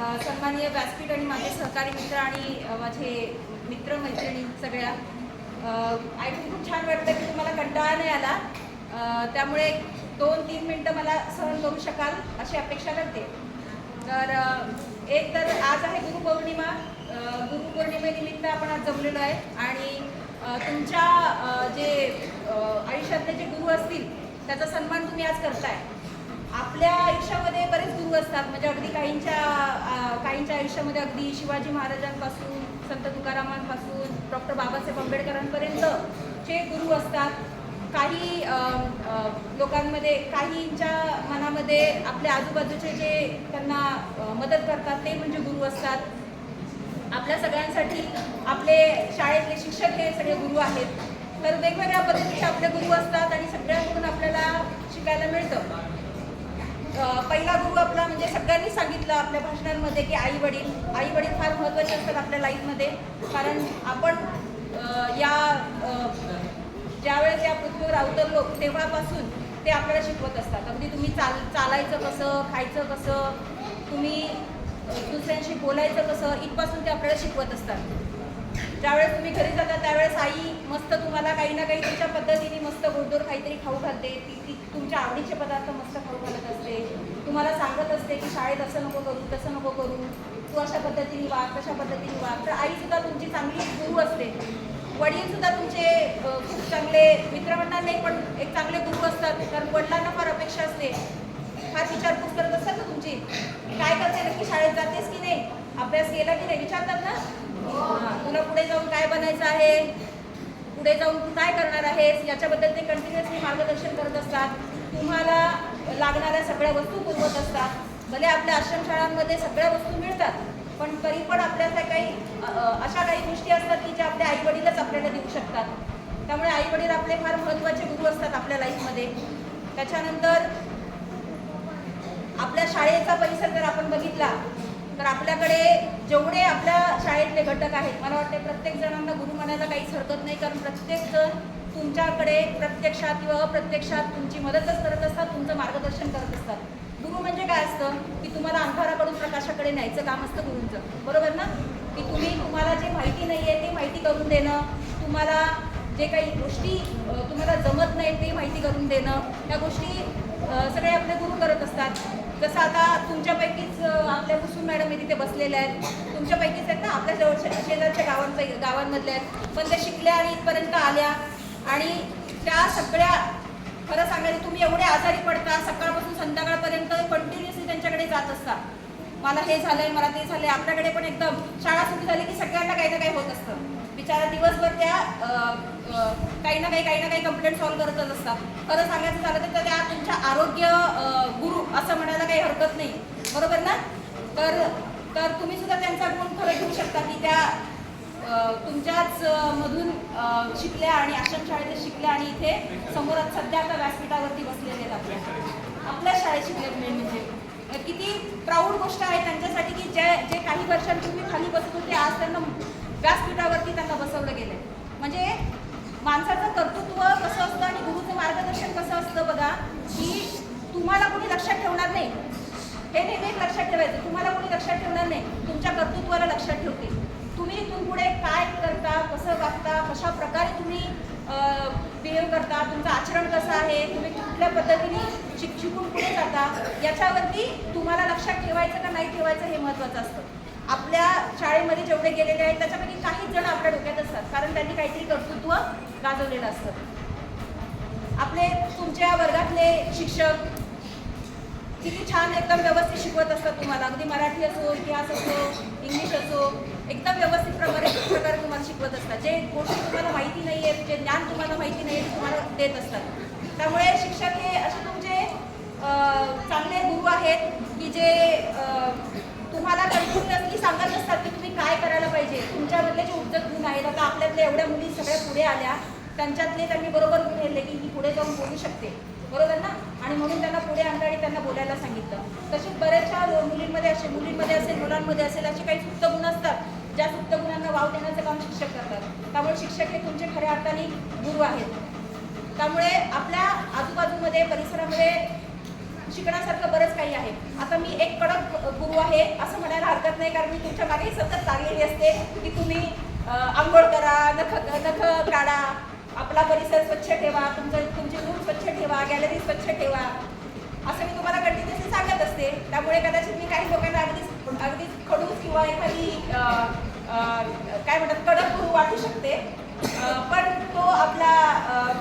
सन्माननीय व्यासपीठ आणि माझे सहकारी मित्र आणि माझे मित्र मैत्रिणी सगळ्या ऐकून खूप छान वाटतं की तुम्हाला कंटाळा नाही आला. त्यामुळे दोन तीन मिनटं मला सहन करू शकाल अशी अपेक्षा करते. तर एक तर आज आहे गुरुपौर्णिमा गुरुपौर्णिमेनिमित्त आपण आज जमलेलो आहे. आणि तुमच्या जे आयुष्यातले जे गुरु असतील त्याचा सन्मान तुम्ही आज करताय. आपल्या आयुष्यामध्ये बरेच गुरु असतात. म्हणजे अगदी काहींच्या काहींच्या आयुष्यामध्ये अगदी शिवाजी महाराजांपासून संत तुकारामांपासून डॉक्टर बाबासाहेब आंबेडकरांपर्यंत जे गुरु असतात काही लोकांमध्ये काहींच्या मनामध्ये आपल्या आजूबाजूचे जे त्यांना मदत करतात ते म्हणजे गुरु असतात. आपल्या सगळ्यांसाठी आपले शाळेतले शिक्षक हे सगळे गुरु आहेत. तर वेगवेगळ्या पद्धतीचे आपले गुरु असतात आणि सगळ्यांकडून आपल्याला शिकायला मिळतं. पहिला गुरु आपला म्हणजे सगळ्यांनी सांगितलं आपल्या भाषणांमध्ये की आई वडील आई वडील फार महत्त्वाचे असतात आपल्या लाईफमध्ये. कारण आपण या ज्यावेळेस या पृथ्वीवर अवतरलो तेव्हापासून ते आपल्याला शिकवत असतात. अगदी तुम्ही चाल चालायचं कसं खायचं कसं तुम्ही दुसऱ्यांशी बोलायचं कसं इथपासून ते आपल्याला शिकवत असतात. ज्यावेळेस तुम्ही घरी जाता त्यावेळेस आई मस्त तुम्हाला काही ना काही तुमच्या पद्धतीने मस्त गोडधोड काहीतरी खाऊ घालते. ती ती तुमच्या आवडीचे पदार्थ मस्त खाऊ घालत असते. तुम्हाला सांगत असते की शाळेत असं नको करू तसं नको करू. तू अशा पद्धतीने वाग तशा पद्धतीने वाग. तर आई सुद्धा तुमची चांगली गुरु असते. वडील सुद्धा तुमचे खूप चांगले मित्र म्हणणार नाही पण एक चांगले गुरु असतात. कारण वडिलांना फार अपेक्षा असते. फार विचारपूस करत असतात ना तुमची. काय करते नक्की? शाळेत जातेस की नाही? अभ्यास केला की नाही? विचारतात ना? तुला पुढे जाऊन काय बनायचं आहे? पुढे जाऊन तू काय करणार आहेस? याच्याबद्दल ते कंटिन्युअसली मार्गदर्शन करत असतात. तुम्हाला लागणाऱ्या सगळ्या वस्तू पुरवत असतात. भले आपल्या आश्रमशाळांमध्ये सगळ्या वस्तू मिळतात पण तरी पण आपल्याला काही अशा काही गोष्टी असतात की ज्या आपल्या आईवडीलच आपल्याला देऊ शकतात. त्यामुळे आईवडील आपले फार महत्त्वाचे गुरु असतात आपल्या लाईफमध्ये. त्याच्यानंतर आपल्या शाळेचा परिसर जर आपण बघितला तर आपल्याकडे जेवढे आपल्या शाळेतले घटक आहेत मला वाटते प्रत्येक जणांना गुरु म्हणायला काहीच हरकत नाही कारण प्रत्येक जण तुमच्याकडे प्रत्यक्षात किंवा अप्रत्यक्षात तुमची मदतच करत असतात तुमचं मार्गदर्शन करत असतात. गुरु म्हणजे काय असतं? की तुम्हाला अंधाराकडून प्रकाशाकडे न्यायचं काम असतं गुरूंचं. बरोबर ना? की तुम्ही तुम्हाला जे माहिती नाही आहे ते माहिती करून देणं तुम्हाला जे काही गोष्टी तुम्हाला जमत नाही ते माहिती करून देणं त्या गोष्टी सगळे आपले गुरु करत असतात. जसं आता तुमच्यापैकीच आपल्या कुसुम मॅडम तिथे बसलेल्या आहेत. तुमच्यापैकीच आहेत ना आपल्या जवळच्या शेजारच्या गावांपै गावांमधल्या आहेत. पण त्या शिकल्या आणि इथपर्यंत आल्या. आणि त्या सगळ्या खरं सांगायचं तुम्ही एवढे आजारी पडता सकाळपासून संध्याकाळपर्यंत कंटिन्युअसली त्यांच्याकडे जात असता. मला हे झालंय मला ते झालंय. आपल्याकडे पण एकदम शाळा सुरू झाली की सगळ्यांना काही ना काही होत असतं. चार दिवसभर त्या काही ना काही काही ना काही कंप्लेंट सॉल्व्ह करतच असतात. खरं सांगायचं झालं तर त्या तुमच्या आरोग्य गुरु असं म्हणायला काही हरकत नाही. बरोबर ना? तर तर तुम्ही सुद्धा त्यांचा गुण खरं घेऊ शकता की त्या तुमच्याच मधून शिकल्या आणि आश्रम शाळेत शिकल्या आणि इथे समोरात सध्या आता व्यासपीठावरती बसलेले आहेत आपल्या आपल्या शाळेत शिकले म्हणजे. किती प्राऊड गोष्ट आहे त्यांच्यासाठी की जे जे काही वर्षांपूर्वी खाली बसत होते आज त्यांना व्यासपीठावरती त्यांना बसवलं गेलंय. म्हणजे माणसाचं कर्तृत्व कसं असतं आणि गुरुचं मार्गदर्शन कसं असतं बघा की तुम्हाला कोणी लक्षात ठेवणार नाही. हे नेहमी एक लक्षात ठेवायचं. तुम्हाला कोणी लक्षात ठेवणार नाही. तुमच्या कर्तृत्वाला लक्षात ठेवते. तुम्ही इथून पुढे काय करता कसं वागता कशा प्रकारे तुम्ही बिहेव करता तुमचं आचरण कसं आहे तुम्ही कुठल्या पद्धतीने शिक शिकून पुढे जाता याच्यावरती तुम्हाला लक्षात ठेवायचं का नाही ठेवायचं हे महत्त्वाचं असतं. आपल्या शाळेमध्ये जेवढे गेलेले आहेत त्याच्यापैकी काहीच जण आपल्या डोक्यात असतात कारण त्यांनी काहीतरी कर्तृत्व गाजवलेलं असतं. आपले तुमच्या वर्गातले शिक्षक किती छान एकदम व्यवस्थित शिकवत असतात तुम्हाला. अगदी मराठी असो इतिहास असो इंग्लिश असो एकदम व्यवस्थित प्रकारे प्रकारे तुम्हाला शिकवत असतात जे गोष्टी तुम्हाला माहिती नाही आहेत जे ज्ञान तुम्हाला माहिती नाही आहे ते तुम्हाला देत असतात. त्यामुळे शिक्षक हे असे तुमचे चांगले गुरु आहेत की जे तुम्हाला कंटिन्युअसली सांगत असतात की तुम्ही काय करायला पाहिजे. तुमच्यामधले जे उपजत गुण आहेत आता आपल्यातल्या एवढ्या मुली सगळ्या पुढे आल्या त्यांच्यातले त्यांनी बरोबर गुण हेरले की ही पुढे जाऊन बोलू शकते. बरोबर ना? आणि म्हणून त्यांना पुढे आणलं आणि त्यांना बोलायला सांगितलं. तसेच बऱ्याचशा मुलींमध्ये असे मुलींमध्ये असेल मुलांमध्ये असेल असे काही सुप्त गुण असतात. ज्या सुप्त वाव देण्याचं काम शिक्षक करतात. त्यामुळे शिक्षक हे तुमचे खऱ्या अर्थाने गुरु आहेत. त्यामुळे आपल्या आजूबाजूमध्ये परिसरामध्ये शिकण्यासारखं बरंच काही आहे. आता मी एक कडक गुरु आहे असं म्हणायला हरकत नाही कारण मी तुमच्या मागे सतत लागलेली असते की तुम्ही आंघोळ करा नख नख काढा आपला परिसर स्वच्छ ठेवा तुमचं तुमची रूम स्वच्छ ठेवा गॅलरी स्वच्छ ठेवा. असं मी तुम्हाला कंटिन्युअसली सांगत असते. त्यामुळे कदाचित मी काही लोकांना अगदीच अगदीच खडूस किंवा एखादी काय म्हणतात कडक गुरु वाटू शकते. पण तो आपला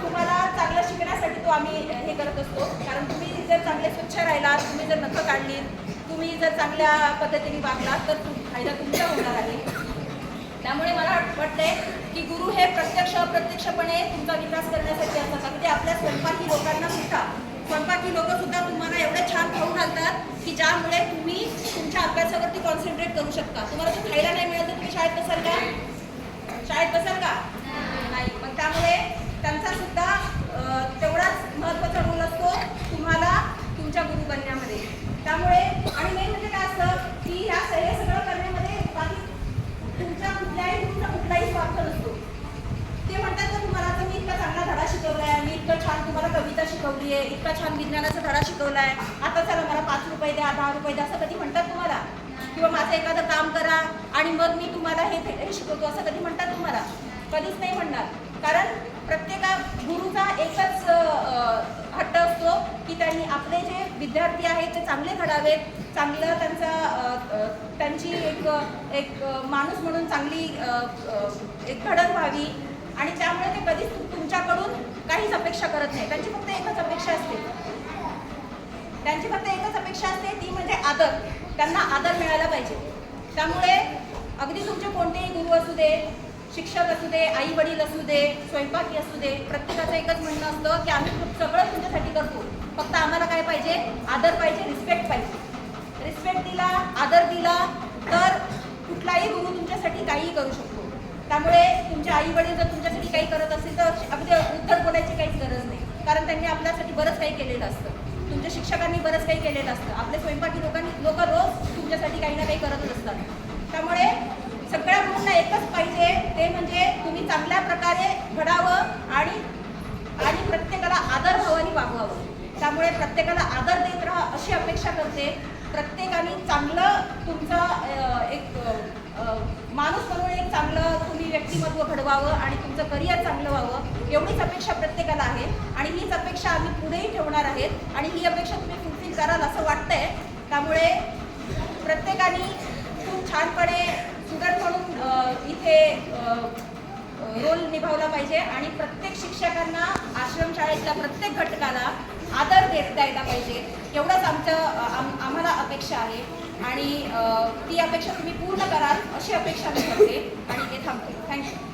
तुम्हाला चांगलं शिकण्यासाठी तो आम्ही हे करत असतो. कारण तुम्ही जर चांगले स्वच्छ राहिलात तुम्ही जर नखं काढलीत तुम्ही जर चांगल्या पद्धतीने वागलात तर फायदा तुमचा होणार आहे. त्यामुळे मला वाटतंय की गुरु हे प्रत्यक्ष अप्रत्यक्षपणे तुमचा विकास करण्यासाठी असतात. अगदी आपल्या स्वयंपाकी लोकांना सुद्धा स्वयंपाकी लोक सुद्धा तुम्हाला एवढे छान खाऊ घालतात की ज्यामुळे तुम्ही तुमच्या अभ्यासावरती कॉन्सन्ट्रेट करू शकता. तुम्हाला जर खायला नाही मिळत. तर तुम्ही शाळेत बसाल का? शाळेत बसाल का? नाही. मग त्यामुळे त्यांचा सुद्धा तेवढाच महत्त्वाचा रोल असतो तुम्हाला तुमच्या गुरु बनण्यामध्ये. त्यामुळे आणि मेन म्हणजे काय असतं की ह्या हे सगळं करण्यामध्ये बाकी तुमच्या कुठल्याही गुरुचा कुठलाही स्वार्थ नसतो ते म्हणतात ना तुम्हाला तर मी इतका चांगला धडा शिकवलाय मी इतकं छान तुम्हाला कविता शिकवली आहे इतका छान विज्ञानाचा धडा आहे आता चला मला पाच रुपये द्या दहा रुपये द्या असं कधी म्हणतात तुम्हाला? किंवा माझं एखादं काम करा आणि मग मी तुम्हाला हे हे शिकवतो असं कधी म्हणतात तुम्हाला? कधीच नाही म्हणणार. कारण प्रत्येका गुरुचा एकच हट्ट असतो की त्यांनी आपले जे विद्यार्थी आहेत ते चांगले घडावेत चांगलं त्यांचा त्यांची एक एक माणूस म्हणून चांगली एक घडण व्हावी आणि त्यामुळे ते कधीच तुमच्याकडून काहीच अपेक्षा करत नाही. त्यांची फक्त एकच अपेक्षा असते. त्यांची फक्त एकच अपेक्षा असते ती म्हणजे आदर. त्यांना आदर मिळायला पाहिजे. त्यामुळे अगदी तुमचे कोणतेही गुरु असू दे शिक्षक असू दे आई वडील असू दे स्वयंपाकी असू दे प्रत्येकाचं एकच म्हणणं असतं की आम्ही खूप सगळं तुमच्यासाठी करतो. फक्त आम्हाला काय पाहिजे? आदर पाहिजे रिस्पेक्ट पाहिजे. रिस्पेक्ट दिला आदर दिला तर कुठलाही गुरु तुमच्यासाठी काहीही करू शकतो. त्यामुळे तुमच्या आई वडील जर तुमच्यासाठी काही करत असतील तर अगदी उत्तर बोलायची काहीच गरज नाही. कारण त्यांनी आपल्यासाठी बरंच काही केलेलं असतं. तुमच्या शिक्षकांनी बरंच काही केलेलं असतं. आपले स्वयंपाकी लोकांनी लोक रोज तुमच्यासाठी काही ना काही करतच असतात. त्यामुळे सगळ्या मुलांना एकच पाहिजे. ते म्हणजे तुम्ही चांगल्या प्रकारे घडावं आणि आणि प्रत्येकाला आदर भावाने वागवावं. त्यामुळे प्रत्येकाला आदर देत राहा अशी अपेक्षा करते. प्रत्येकाने चांगलं तुमचं एक माणूस म्हणून एक चांगलं तुम्ही व्यक्तिमत्व घडवावं आणि तुमचं करिअर चांगलं व्हावं एवढीच अपेक्षा प्रत्येकाला आहे. आणि हीच अपेक्षा आम्ही पुढेही ठेवणार आहेत आणि ही अपेक्षा तुम्ही फुलफिल कराल असं वाटतंय. त्यामुळे प्रत्येकाने खूप छानपणे स्टुडंट म्हणून इथे रोल निभावला पाहिजे आणि प्रत्येक शिक्षकांना आश्रमशाळेतल्या प्रत्येक घटकाला आदर देता येता पाहिजे. एवढंच आमचं आम आम्हाला अपेक्षा आहे. आणि ती अपेक्षा तुम्ही पूर्ण कराल अशी अपेक्षा मी करते. आणि ते थांबते. थँक्यू